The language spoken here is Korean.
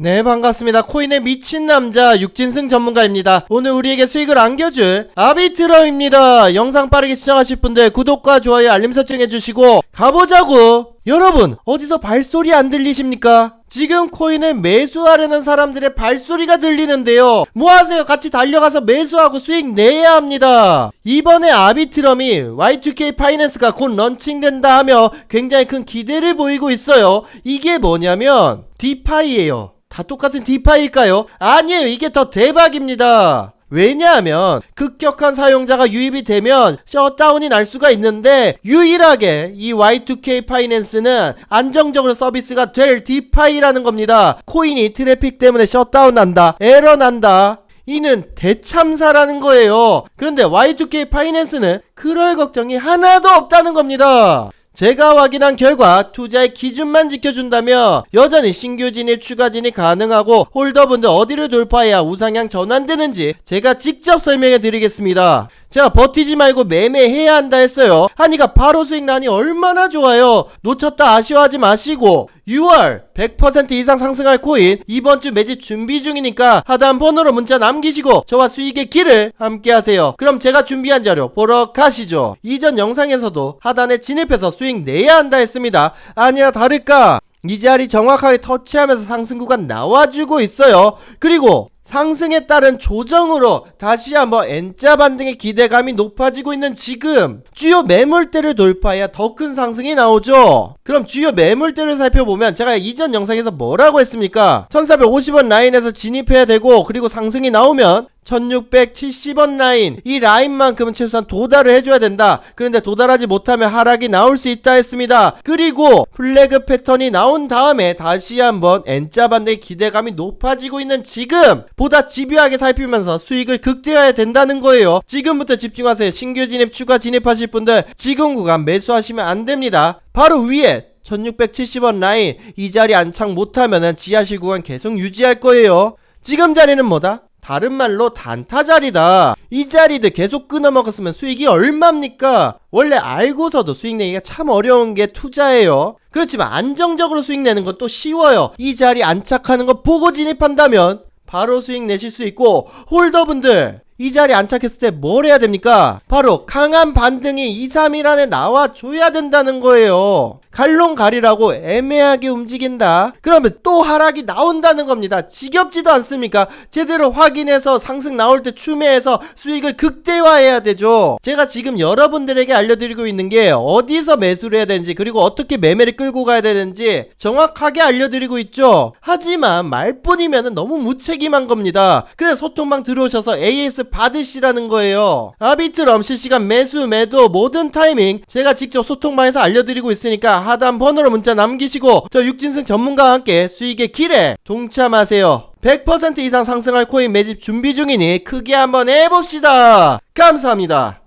네 반갑습니다. 코인의 미친 남자 육진승 전문가입니다. 오늘 우리에게 수익을 안겨줄 아비트럼입니다. 영상 빠르게 시청하실 분들 구독과 좋아요 알림 설정 해주시고 가보자고! 여러분 어디서 발소리 안 들리십니까? 지금 코인을 매수하려는 사람들의 발소리가 들리는데요. 뭐하세요? 같이 달려가서 매수하고 수익 내야 합니다. 이번에 아비트럼이 Y2K 파이낸스가 곧 런칭된다 하며 굉장히 큰 기대를 보이고 있어요. 이게 뭐냐면 디파이예요 다 똑같은 디파일까요? 아니에요. 이게 더 대박입니다. 왜냐하면 급격한 사용자가 유입이 되면 셧다운이 날 수가 있는데 유일하게 이 Y2K 파이낸스는 안정적으로 서비스가 될 디파이라는 겁니다. 코인이 트래픽 때문에 셧다운 난다. 에러 난다. 이는 대참사라는 거예요. 그런데 Y2K 파이낸스는 그럴 걱정이 하나도 없다는 겁니다. 제가 확인한 결과 투자의 기준만 지켜준다면 여전히 신규 진입 추가 진입 가능하고 홀더분들 어디를 돌파해야 우상향 전환되는지 제가 직접 설명해 드리겠습니다. 제가 버티지 말고 매매해야 한다 했어요. 하니까 바로 수익 나니 얼마나 좋아요. 놓쳤다 아쉬워하지 마시고 6월 100% 이상 상승할 코인 이번 주 매집 준비 중이니까 하단 번호로 문자 남기시고 저와 수익의 길을 함께 하세요. 그럼 제가 준비한 자료 보러 가시죠. 이전 영상에서도 하단에 진입해서 수익 내야 한다 했습니다. 아니야 다를까? 이 자리 정확하게 터치하면서 상승 구간 나와주고 있어요. 그리고 상승에 따른 조정으로 다시 한번 N자 반등의 기대감이 높아지고 있는 지금 주요 매물대를 돌파해야 더 큰 상승이 나오죠. 그럼 주요 매물대를 살펴보면 제가 이전 영상에서 뭐라고 했습니까? 1450원 라인에서 진입해야 되고 그리고 상승이 나오면 1670원 라인. 이 라인만큼은 최소한 도달을 해줘야 된다. 그런데 도달하지 못하면 하락이 나올 수 있다 했습니다. 그리고 플래그 패턴이 나온 다음에 다시 한번 N자 반대의 기대감이 높아지고 있는 지금 보다 집요하게 살피면서 수익을 극대화해야 된다는 거예요. 지금부터 집중하세요. 신규 진입 추가 진입하실 분들 지금 구간 매수하시면 안 됩니다. 바로 위에 1670원 라인. 이 자리 안착 못하면은 지하실 구간 계속 유지할 거예요. 지금 자리는 뭐다? 다른 말로 단타 자리다. 이 자리들 계속 끊어먹었으면 수익이 얼마입니까? 원래 알고서도 수익 내기가 참 어려운 게 투자예요. 그렇지만 안정적으로 수익 내는 건 또 쉬워요. 이 자리 안착하는 거 보고 진입한다면 바로 수익 내실 수 있고 홀더분들 이 자리 안착했을 때 뭘 해야 됩니까? 바로 강한 반등이 2, 3일 안에 나와줘야 된다는 거예요. 갈롱가리라고 애매하게 움직인다. 그러면 또 하락이 나온다는 겁니다. 지겹지도 않습니까? 제대로 확인해서 상승 나올 때 추매해서 수익을 극대화해야 되죠. 제가 지금 여러분들에게 알려드리고 있는 게 어디서 매수를 해야 되는지 그리고 어떻게 매매를 끌고 가야 되는지 정확하게 알려드리고 있죠. 하지만 말뿐이면 너무 무책임한 겁니다. 그래서 소통방 들어오셔서 AS 받으시라는 거예요. 아비트럼 실시간 매수 매도 모든 타이밍 제가 직접 소통방에서 알려드리고 있으니까 하단 번호로 문자 남기시고 저 육진승 전문가와 함께 수익의 길에 동참하세요. 100% 이상 상승할 코인 매집 준비 중이니 크게 한번 해봅시다. 감사합니다.